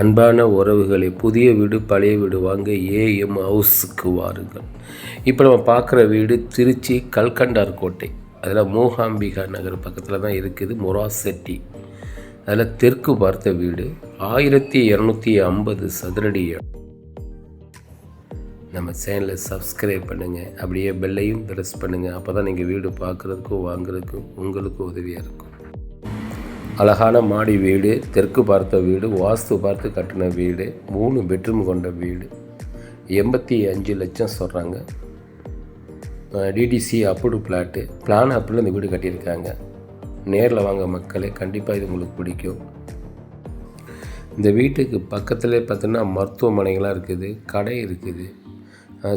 அன்பான உறவுகளை புதிய வீடு பழைய வீடு வாங்க ஏஎம் ஹவுஸுக்கு வாருங்கள். இப்போ நம்ம பார்க்குற வீடு திருச்சி கல்கண்டார் கோட்டை. அதில் மூகாம்பிகா நகர் பக்கத்தில் தான் இருக்குது மொராசெட்டி. அதில் தெற்கு பார்த்த வீடு ஆயிரத்தி இரநூத்தி ஐம்பது சதுரடி நம்ம சேனலை சப்ஸ்கிரைப் பண்ணுங்கள் அப்படியே பெல்லையும் ப்ரெஸ் பண்ணுங்கள் அப்போ தான் நீங்கள் வீடு பார்க்குறதுக்கும் வாங்குறதுக்கும் உங்களுக்கும் உதவியாக இருக்கும். அழகான மாடி வீடு தெற்கு பார்த்த வீடு வாஸ்து பார்த்து கட்டின வீடு மூணு பெட்ரூம் கொண்ட வீடு. எண்பத்தி அஞ்சு லட்சம் சொல்கிறாங்க டிடிசி அப்ரூவ்டு பிளாட்டு பிளான் அப்பில் இந்த வீடு கட்டியிருக்காங்க. நேரில் வாங்க மக்களே கண்டிப்பாக இது உங்களுக்கு பிடிக்கும். இந்த வீட்டுக்கு பக்கத்தில் பார்த்தீங்கன்னா மருத்துவமனைகளாக இருக்குது கடை இருக்குது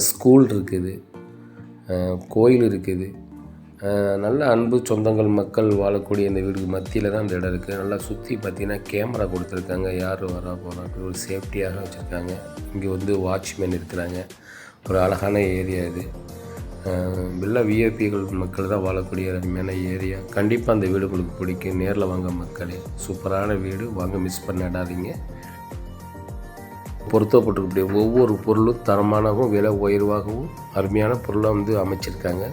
ஸ்கூல் இருக்குது கோயில் இருக்குது. நல்ல அன்பு சொந்தங்கள் மக்கள் வாழக்கூடிய இந்த வீடுக்கு மத்தியில் தான் இந்த இடம் இருக்குது நல்லா சுற்றி பார்த்தீங்கன்னா கேமரா கொடுத்துருக்காங்க. யார் வரா போகிறாங்க அப்படி ஒரு சேஃப்டியாக வச்சுருக்காங்க. இங்கே வந்து வாட்ச்மேன் இருக்கிறாங்க. ஒரு அழகான ஏரியா இது. அஹ் எல்லா விஐபிகள் மக்கள் தான் வாழக்கூடிய அருமையான ஏரியா. கண்டிப்பாக அந்த வீடு உங்களுக்கு பிடிக்கும். நேரில் வாங்க மக்களே. சூப்பரான வீடு. வாங்க மிஸ் பண்ணிடாதீங்க. பொருத்தப்பட்டிருக்கக்கூடிய ஒவ்வொரு பொருளும் தரமானவும் விலை உயர்வாகவும் அருமையான பொருளாக வந்து அமைச்சிருக்காங்க.